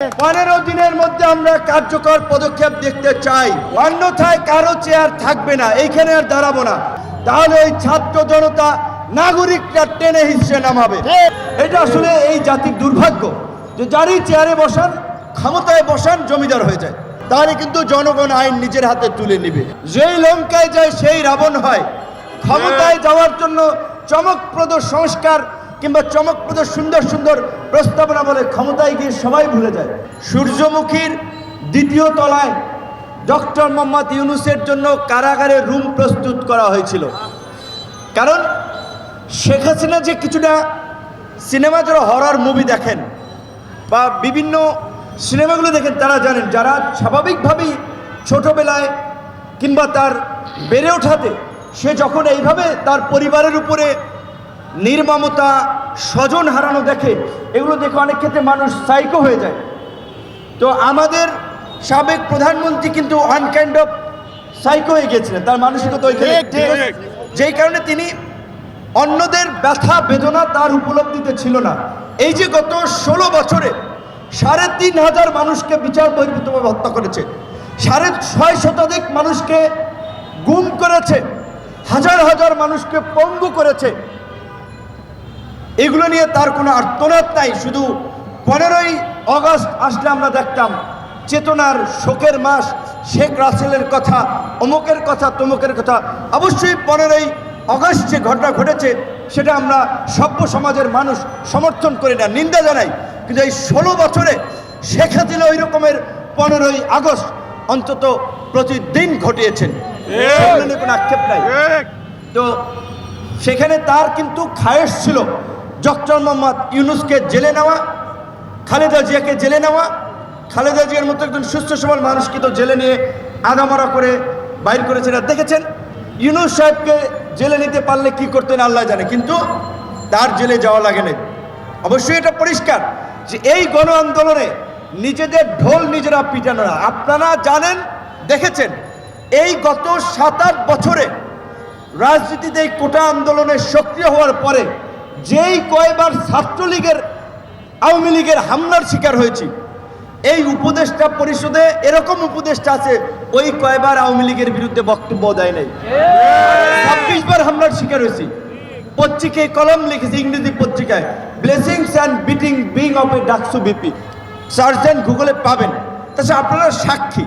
পনেরো দিনের মধ্যে আমরা কার্যকর পদক্ষেপ দেখতে চাই। অন্যথায় কারও চেয়ার থাকবে না, এইখানে আর দাঁড়াবো না। তাহলে এই ছাত্র জনতা নাগরিকরা টেনে হিসেবে নামাবে। এটা আসলে এই জাতির দুর্ভাগ্য যে যারই চেয়ারে বসান, ক্ষমতায় বসান, জমিদার হয়ে যায়। তাহলে কিন্তু জনগণ আইন নিজের হাতে তুলে নিবে। যেই লঙ্কায় যায়, সেই রাবণ হয়। ক্ষমতায় যাওয়ার জন্য চমকপ্রদ সংস্কার কিংবা চমকপ্রদ, সুন্দর সুন্দর প্রস্তাবনা বলে ক্ষমতায় গিয়ে সবাই ভুলে যায়। সূর্যমুখীর দ্বিতীয় তলায় ডক্টর মোহাম্মদ ইউনুসের জন্য কারাগারে রুম প্রস্তুত করা হয়েছিল। কারণ শেখ হাসিনা যে কিছুটা সিনেমা, যারা হরর মুভি দেখেন বা বিভিন্ন সিনেমাগুলো দেখেন, তারা জানেন যারা স্বাভাবিকভাবেই ছোটবেলায় কিংবা তার বেড়ে ওঠাতে সে যখন এইভাবে তার পরিবারের উপরে নির্মমতা স্বজন হারানো দেখে এগুলো দেখে অনেক ক্ষেত্রে মানুষ সাইকো হয়ে যায়। তো আমাদের সাবেক প্রধানমন্ত্রী কিন্তু ওয়ান কাইন্ড অফ সাইকো হয়ে গিয়েছিলেন তার মানসিকতা ওইখানে। যেই কারণে তিনি অন্যদের ব্যথা বেদনা তার উপলব্ধিতে ছিল না। এই যে গত ষোলো বছরে সাড়ে তিন হাজার মানুষকে বিচার বহির্ভূতভাবে হত্যা করেছে সাড়ে ছয় শতাধিক মানুষকে গুম করেছে হাজার হাজার মানুষকে পঙ্গু করেছে এগুলো নিয়ে তার কোনো আর্তনাদ নাই শুধু পনেরোই অগস্ট আসলে আমরা দেখতাম চেতনার শোকের মাস শেখ রাসেলের কথা অমুকের কথা তমুকের কথা। অবশ্যই পনেরোই অগস্ট যে ঘটনা ঘটেছে সেটা আমরা সভ্য সমাজের মানুষ সমর্থন করি না নিন্দা জানাই। কিন্তু এই ষোলো বছরে শেখ হাসিনা ওই রকমের পনেরোই আগস্ট অন্তত প্রতিদিন ঘটিয়েছেন। কোনো আক্ষেপ নাই। তো সেখানে তার কিন্তু খায়েশ ছিল। ডক্টর মোহাম্মদ ইউনুসকে জেলে নেওয়া, খালেদা জিয়াকে জেলে নেওয়া, খালেদা জিয়ার মতো একজন সুস্থ সবল মানুষকে তো জেলে নিয়ে আগামারা করে বাইর করেছেন আর দেখেছেন? ইউনুস সাহেবকে জেলে নিতে পারলে কি করতেন আল্লাহ জানে, কিন্তু তার জেলে যাওয়া লাগে না অবশ্যই এটা পরিষ্কার যে এই গণ আন্দোলনে নিজেদের ঢোল নিজেরা পিটানো না। আপনারা জানেন, দেখেছেন, এই গত সাত আট বছরে রাজনীতিতে এই কোটা আন্দোলনে সক্রিয় হওয়ার পরে যেই কয়বার ছাত্রলীগের, আওয়ামী লীগের হামলার শিকার হয়েছি, এই উপদেষ্টা পরিষদে এরকম উপদেষ্টা আছে, ওই কয়বার আওয়ামী লীগের বিরুদ্ধে বক্তব্য দেয় নাই। ছাব্বিশ বার হামলার শিকার হয়েছি। পত্রিকায় কলম লিখেছি, ইংরেজি পত্রিকায় blessings and beating being of a DUCSU VP search sergeant গুগলে পাবেন। তাছাড়া আপনারা সাক্ষী।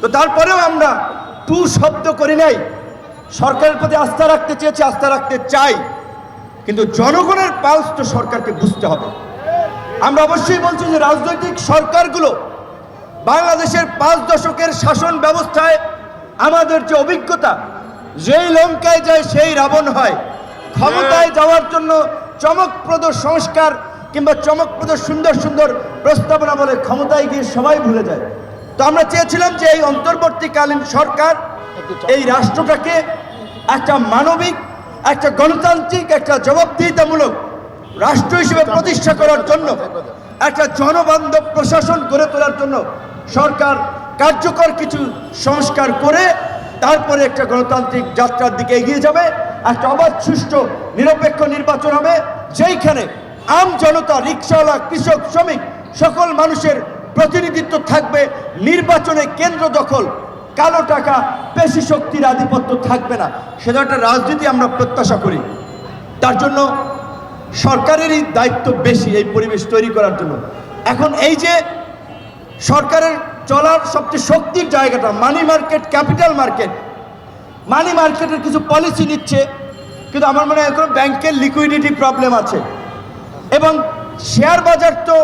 তো তারপরেও আমরা টু শব্দ করি নাই। সরকারের প্রতি আস্থা রাখতে চেয়েছি, আস্থা রাখতে চাই। কিন্তু জনগণের পালস তো সরকারকে বুঝতে হবে। আমরা অবশ্যই বলছি যে রাজনৈতিক সরকারগুলো বাংলাদেশের পাঁচ দশকের শাসন ব্যবস্থায় আমাদের যে অভিজ্ঞতা যেই লঙ্কায় যায় সেই রাবণ হয়। ক্ষমতায় যাওয়ার জন্য চমকপ্রদ সংস্কার কিংবা চমকপ্রদ সুন্দর সুন্দর প্রস্তাবনা বলে ক্ষমতায় গিয়ে সবাই ভুলে যায়। তো আমরা চেয়েছিলাম যে এই অন্তর্বর্তীকালীন সরকার এই রাষ্ট্রটাকে একটা মানবিক একটা গণতান্ত্রিক, একটা জবাবদিহিতামূলক রাষ্ট্র হিসেবে প্রতিষ্ঠা করার জন্য, একটা জনবান্ধব প্রশাসন গড়ে তোলার জন্য সরকার কার্যকর কিছু সংস্কার করে তারপরে একটা গণতান্ত্রিক যাত্রার দিকে এগিয়ে যাবে, একটা অবাধ, সুষ্ঠু, নিরপেক্ষ নির্বাচন হবে, যেইখানে আম জনতা, রিক্সাওয়ালা, কৃষক, শ্রমিক সকল মানুষের প্রতিনিধিত্ব থাকবে, নির্বাচনে কেন্দ্র দখল কালো টাকা পেশি শক্তির আধিপত্য থাকবে না। সেটা একটা রাজনীতি আমরা প্রত্যাশা করি। তার জন্য সরকারেরই দায়িত্ব বেশি এই পরিবেশ তৈরি করার জন্য। এখন এই যে সরকারের চলার সবচেয়ে শক্তির জায়গাটা money market capital market money মার্কেটের কিছু পলিসি নিচ্ছে, কিন্তু আমার মনে হয় এখন ব্যাংকের লিকুইডিটি প্রবলেম আছে। এবং শেয়ার বাজার তো,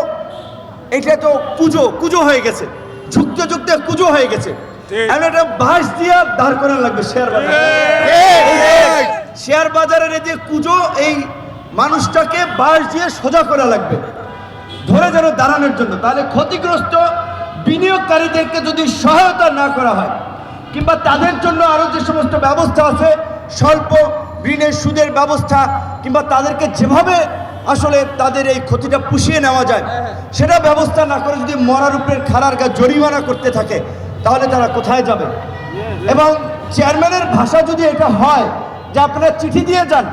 এটা তো কুজো কুজো হয়ে গেছে। ঝুঁকতে ঝুঁকতে কুজো হয়ে গেছে। এখন দিয়ে দাঁড় করানো লাগবে শেয়ার বাজার। শেয়ার বাজারের যে কুজো এই মানুষটাকে বাঁশ দিয়ে সোজা করা লাগবে। ধরে যেন দাঁড়ানোর জন্য। তাহলে ক্ষতিগ্রস্ত বিনিয়োগকারীদেরকে যদি সহায়তা না করা হয় কিংবা তাদের জন্য আরও যে সমস্ত ব্যবস্থা আছে স্বল্প ঋণের সুদের ব্যবস্থা কিংবা তাদেরকে যেভাবে আসলে তাদের এই ক্ষতিটা পুষিয়ে নেওয়া যায় সেটা ব্যবস্থা না করে যদি মরার উপরে খাড়ার গা জরিমানা করতে থাকে তাহলে তারা কোথায় যাবে? এবং চেয়ারম্যানের ভাষা যদি এটা হয় যে আপনারা চিঠি দিয়ে যান,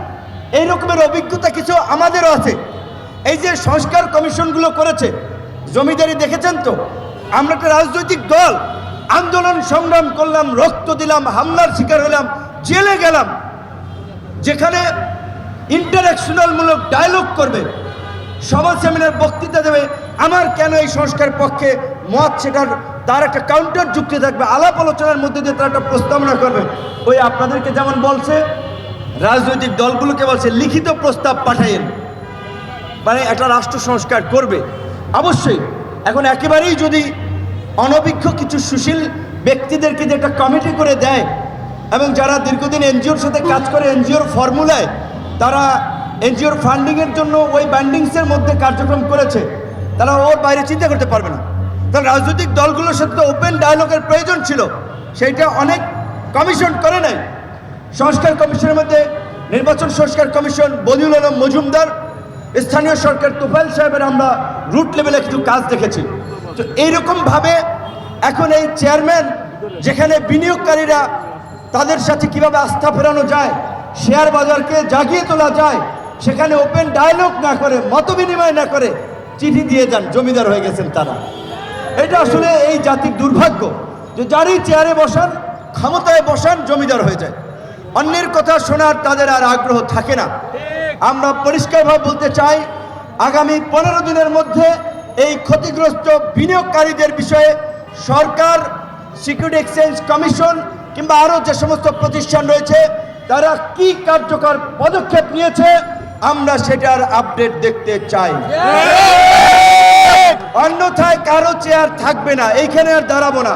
এই রকমের অভিজ্ঞতা কিছু আমাদেরও আছে। এই যে সংস্কার কমিশনগুলো করেছে, জমিদারি দেখেছেন তো? আমরা একটা রাজনৈতিক দল, আন্দোলন সংগ্রাম করলাম, রক্ত দিলাম, হামলার শিকার হলাম, জেলে গেলাম। যেখানে ইন্টারাকশনালমূলক ডায়লগ করবে, সভা সেমিনার বক্তৃতা দেবে, আমার কেন এই সংস্কার পক্ষে মত সেটার তার একটা কাউন্টার যুক্তি থাকবে, আলাপ আলোচনার মধ্যে দিয়ে তারা একটা প্রস্তাবনা করবে। ওই আপনাদেরকে যেমন বলছে, রাজনৈতিক দলগুলোকে বলছে, লিখিত প্রস্তাব পাঠাইন মানে একটা রাষ্ট্র সংস্কার করবে। অবশ্যই, এখন একেবারেই যদি অনভিজ্ঞ কিছু সুশীল ব্যক্তিদেরকে যে একটা কমিটি করে দেয়, এবং যারা দীর্ঘদিন এনজিওর সাথে কাজ করে, এনজিওর ফর্মুলায় তারা এনজিওর ফান্ডিংয়ের জন্য ওই ব্যান্ডিংসের মধ্যে কার্যক্রম করেছে, তারা ওর বাইরে চিন্তা করতে পারবে না। তাহলে রাজনৈতিক দলগুলোর সাথে ওপেন ডায়ালগের প্রয়োজন ছিল। সেইটা অনেক কমিশন করে নাই। সংস্কার কমিশনের মধ্যে নির্বাচন সংস্কার কমিশন বদিউল আলম মজুমদার, স্থানীয় সরকার তোফাইল সাহেবের আমরা রুট লেভেলে কিছু কাজ দেখেছি। তো এইরকমভাবে এখন এই চেয়ারম্যান যেখানে বিনিয়োগকারীরা তাদের সাথে কীভাবে আস্থা ফেরানো যায় শেয়ার বাজারকে জাগিয়ে তোলা যায়, সেখানে ওপেন ডায়ালগ না করে মত বিনিময় না করে চিঠি দিয়ে যান, জমিদার হয়ে গেছেন তারা। এটা আসলে এই জাতির দুর্ভাগ্য যে যারই চেয়ারে বসান, ক্ষমতায় বসান, জমিদার হয়ে যায়। অন্যের কথা শোনার তাদের আর আগ্রহ থাকে না। আমরা পরিষ্কারভাবে বলতে চাই, আগামী পনেরো দিনের মধ্যে এই ক্ষতিগ্রস্ত বিনিয়োগকারীদের বিষয়ে সরকার সিকিউরিটি এক্সচেঞ্জ কমিশন কিংবা আরও যে সমস্ত প্রতিষ্ঠান রয়েছে, তারা কি কার্যকর পদক্ষেপ নিয়েছে, আমরা সেটার আপডেট দেখতে চাই। অন্যথায় কারও চেয়ার থাকবে না। এইখানে আর দাঁড়াবো না।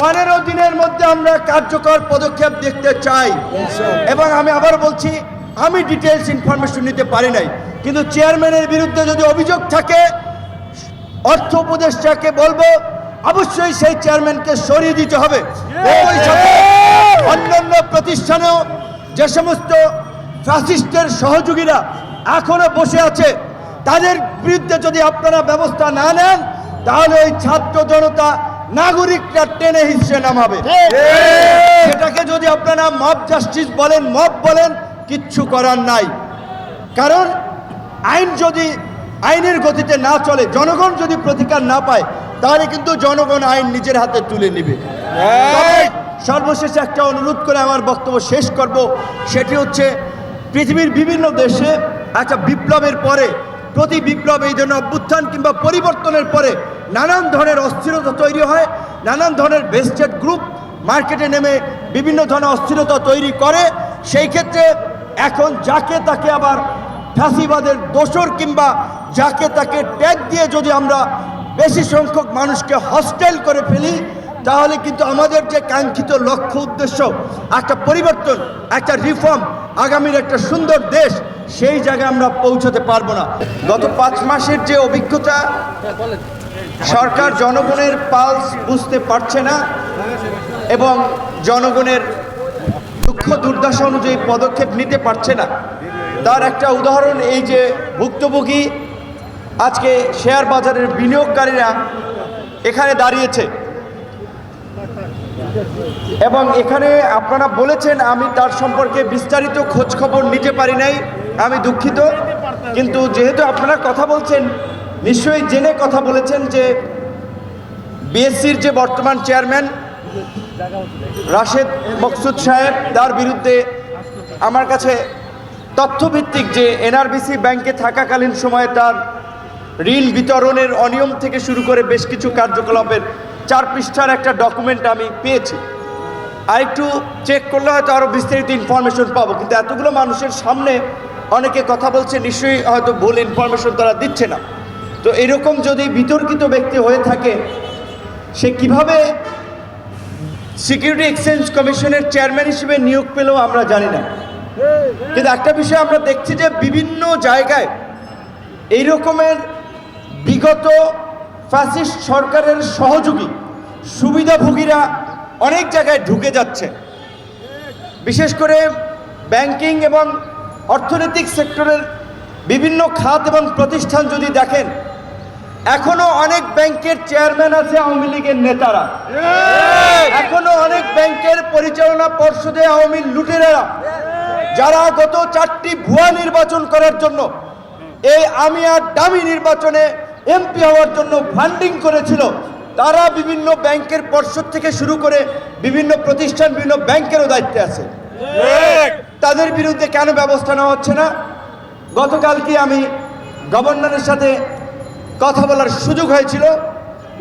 পনেরো দিনের মধ্যে আমরা কার্যকর পদক্ষেপ দেখতে চাই। এবং আমি আবার বলছি, আমি ডিটেলস ইনফরমেশন নিতে পারি নাই। কিন্তু চেয়ারম্যানের বিরুদ্ধে যদি অভিযোগ থাকে, অর্থ উপদেষ্টাকে বলব, অবশ্যই সেই চেয়ারম্যানকে সরিয়ে দিতে হবে। অন্যান্য প্রতিষ্ঠানেও যে সমস্ত ফ্যাসিস্টের সহযোগীরা এখনও বসে আছে তাদের বিরুদ্ধে যদি আপনারা ব্যবস্থা না নেন, তাহলে ওই ছাত্র জনতা নাগরিকরা টেনে হিসেবে নামাবে। সেটাকে যদি আপনারা মব জাস্টিস বলেন মব বলেন, কিচ্ছু করার নাই। কারণ আইন যদি, আইনের গতিতে না চলে, জনগণ যদি প্রতিকার না পায়, তাহলে কিন্তু জনগণ আইন নিজের হাতে তুলে নেবে। সর্বশেষ একটা অনুরোধ করে আমার বক্তব্য শেষ করব, সেটি হচ্ছে পৃথিবীর বিভিন্ন দেশে একটা বিপ্লবের পরে প্রতি বিপ্লব এই জন্য অভ্যুত্থান কিংবা পরিবর্তনের পরে নানান ধরনের অস্থিরতা তৈরি হয়, নানান ধরনের বেস্টেড গ্রুপ মার্কেটে নেমে বিভিন্ন ধরনের অস্থিরতা তৈরি করে। সেই ক্ষেত্রে এখন যাকে তাকে আবার ফ্যাসিবাদের দোসর কিংবা যাকে তাকে ট্যাগ দিয়ে যদি আমরা বেশি সংখ্যক মানুষকে হস্টেল করে ফেলি, তাহলে কিন্তু আমাদের যে কাঙ্ক্ষিত লক্ষ্য উদ্দেশ্য, একটা পরিবর্তন, একটা রিফর্ম আগামীর একটা সুন্দর দেশ সেই জায়গায় আমরা পৌঁছাতে পারব না। গত পাঁচ মাসের যে অভিজ্ঞতা, সরকার জনগণের পালস বুঝতে পারছে না এবং জনগণের দুঃখ দুর্দশা অনুযায়ী পদক্ষেপ নিতে পারছে না। তার একটা উদাহরণ এই যে ভুক্তভোগী, আজকে শেয়ার বাজারের বিনিয়োগকারীরা এখানে দাঁড়িয়েছে। এবং এখানে আপনারা বলেছেন, আমি তার সম্পর্কে বিস্তারিত খোঁজখবর নিতে পারি নাই। আমি দুঃখিত, কিন্তু যেহেতু আপনারা কথা বলছেন, নিশ্চয়ই জেনে কথা বলেছেন যে বিএসসির যে বর্তমান চেয়ারম্যান, রাশেদ মকসুদ সাহেব, তার বিরুদ্ধে আমার কাছে তথ্যভিত্তিক যে এনআরবিসি ব্যাংকে থাকাকালীন সময়ে তার ঋণ বিতরণের অনিয়ম থেকে শুরু করে বেশ কিছু কার্যকলাপের চার পৃষ্ঠার একটা ডকুমেন্ট আমি পেয়েছি। আর একটু চেক করলে হয়তো আরও বিস্তারিত ইনফরমেশন পাবো, কিন্তু এতগুলো মানুষের সামনে অনেকে কথা বলছে, নিশ্চয়ই হয়তো ভুল ইনফরমেশন তারা দিচ্ছে না। তো এরকম যদি বিতর্কিত ব্যক্তি হয়ে থাকে, সে কীভাবে সিকিউরিটি এক্সচেঞ্জ কমিশনের চেয়ারম্যান হিসেবে নিয়োগ পেলেও আমরা জানি না। কিন্তু একটা বিষয় আমরা দেখছি যে বিভিন্ন জায়গায় এই রকমের বিগত ফ্যাসিস্ট সরকারের সহযোগী, সুবিধাভোগীরা অনেক জায়গায় ঢুকে যাচ্ছে। বিশেষ করে ব্যাংকিং এবং অর্থনৈতিক সেক্টরের বিভিন্ন খাত এবং প্রতিষ্ঠান যদি দেখেন এখনও অনেক ব্যাংকের চেয়ারম্যান আছে আওয়ামী লীগের নেতারা। এখনও অনেক ব্যাংকের পরিচালনা পর্ষদে আওয়ামী লুটেরা যারা গত চারটি ভুয়া নির্বাচন করার জন্য এই আমি আর দামি নির্বাচনে এমপি হওয়ার জন্য ফান্ডিং করেছিল তারা বিভিন্ন ব্যাংকের পর্ষদ থেকে শুরু করে বিভিন্ন প্রতিষ্ঠান বিভিন্ন ব্যাংকেরও দায়িত্বে আছে। তাদের বিরুদ্ধে কেন ব্যবস্থা নেওয়া হচ্ছে না? গতকালকে আমি গভর্নরের সাথে কথা বলার সুযোগ হয়েছিল।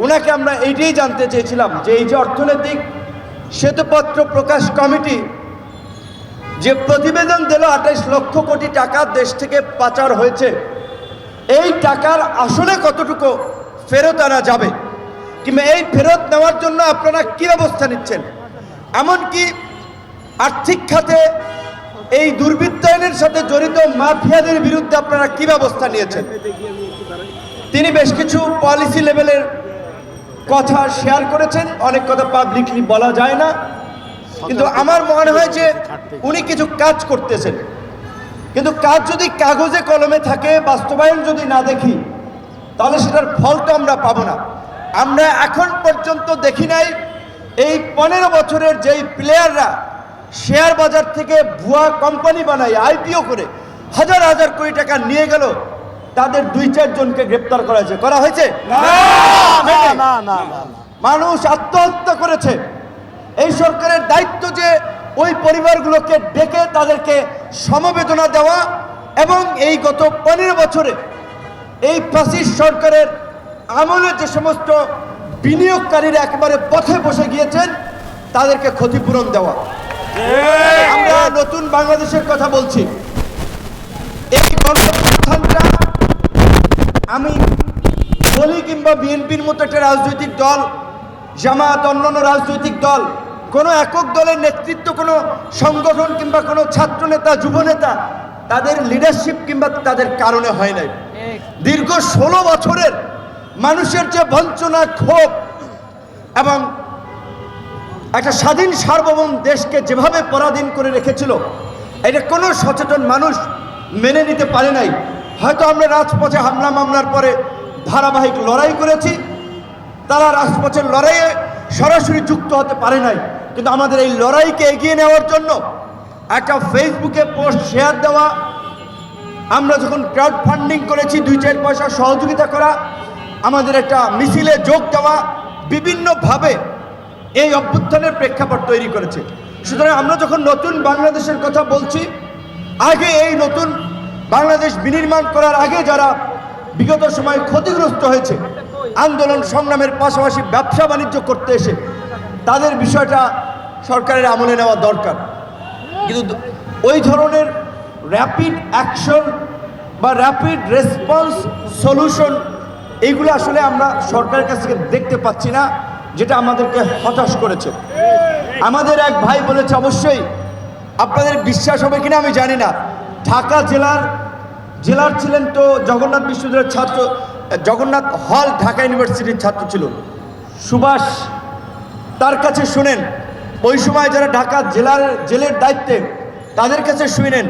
ওনাকে আমরা এইটাই জানতে চেয়েছিলাম যে এই যে অর্থনৈতিক শ্বেতপত্র প্রকাশ কমিটি যে প্রতিবেদন দিল আঠাইশ লক্ষ কোটি টাকা দেশ থেকে পাচার হয়েছে, এই টাকার আসলে কতটুকু ফেরত আনা যাবে? কিংবা এই ফেরত নেওয়ার জন্য আপনারা কি ব্যবস্থা নিচ্ছেন? এমনকি আর্থিক খাতে এই দুর্বৃত্তায়নের সাথে জড়িত মাফিয়াদের বিরুদ্ধে আপনারা কি ব্যবস্থা নিয়েছেন? তিনি বেশ কিছু পলিসি লেভেলের কথা শেয়ার করেছেন। অনেক কথা পাবলিকলি বলা যায় না। কিন্তু আমার মনে হয় যে উনি কিছু কাজ করতেছেন। কিন্তু কাজ যদি কাগজে কলমে থাকে, বাস্তবায়ন যদি না দেখি, তাহলে সেটার ফল তো আমরা পাবো না। আমরা এখন পর্যন্ত দেখি নাই, এই পনেরো বছরের যেই প্লেয়াররা শেয়ার বাজার থেকে ভুয়া কোম্পানি বানায় আইপিও করে হাজার হাজার কোটি টাকা নিয়ে গেল। তাদের দুই চারজনকে গ্রেপ্তার করা হয়েছে। করা হয়েছে? মানুষ আত্মহত্যা করেছে। এই সরকারের দায়িত্ব যে ওই পরিবারগুলোকে ডেকে তাদেরকে সমবেদনা দেওয়া এবং এই গত পনেরো বছরে এই ফাসিস্ট সরকারের আমলে যে সমস্ত বিনিয়োগকারীরা একেবারে পথে বসে গিয়েছেন তাদেরকে ক্ষতিপূরণ দেওয়া। আমরা নতুন বাংলাদেশের কথা বলছি। এই গণপ্রস্থানটা আমি বলি কিংবা বিএনপির মতো একটা রাজনৈতিক দল, জামাত, অন্যান্য রাজনৈতিক দল, কোনো একক দলের নেতৃত্ব, কোনো সংগঠন কিংবা কোনো ছাত্র নেতা যুব নেতা তাদের লিডারশিপ কিংবা তাদের কারণে হয় নাই। দীর্ঘ ষোলো বছরের মানুষের যে বঞ্চনা, ক্ষোভ এবং একটা স্বাধীন সার্বভৌম দেশকে যেভাবে পরাধীন করে রেখেছিল, এটা কোনো সচেতন মানুষ মেনে নিতে পারে নাই। হয়তো আমরা রাজপথে হামলা মামলার পরে ধারাবাহিক লড়াই করেছি, তারা রাজপথের লড়াইয়ে সরাসরি যুক্ত হতে পারে নাই। কিন্তু আমাদের এই লড়াইকে এগিয়ে নেওয়ার জন্য একটা ফেসবুকে পোস্ট শেয়ার দেওয়া, আমরা যখন ক্রাউড ফান্ডিং করেছি, দুই চার পয়সা সহযোগিতা করা, আমাদের একটা মিছিলে যোগ দেওয়া, বিভিন্নভাবে এই অভ্যুত্থানের প্রেক্ষাপট তৈরি করেছে। সুতরাং আমরা যখন নতুন বাংলাদেশের কথা বলছি, আগে এই নতুন বাংলাদেশ বিনির্মাণ করার আগে যারা বিগত সময়ে ক্ষতিগ্রস্ত হয়েছে, আন্দোলন সংগ্রামের পাশাপাশি ব্যবসা বাণিজ্য করতে এসে, তাদের বিষয়টা সরকারের আমলে নেওয়া দরকার। কিন্তু ওই ধরনের র্যাপিড অ্যাকশন বা র্যাপিড রেসপন্স সলিউশন এইগুলো আসলে আমরা সরকারের কাছ থেকে দেখতে পাচ্ছি না। যেটা আমাদেরকে হতাশ করেছে। আমাদের এক ভাই বলেছে, অবশ্যই আপনাদের বিশ্বাস হবে কিনা আমি জানি না। ঢাকা জেলার জেলার ছিলেন তো জগন্নাথ বিশ্ববিদ্যালয়ের ছাত্র, জগন্নাথ হল ঢাকা ইউনিভার্সিটির ছাত্র ছিল। সুভাষ তার কাছে শুনেন, ওই সময় যারা ঢাকা জেলার, জেলের দায়িত্বে, তাদের কাছে শুনেন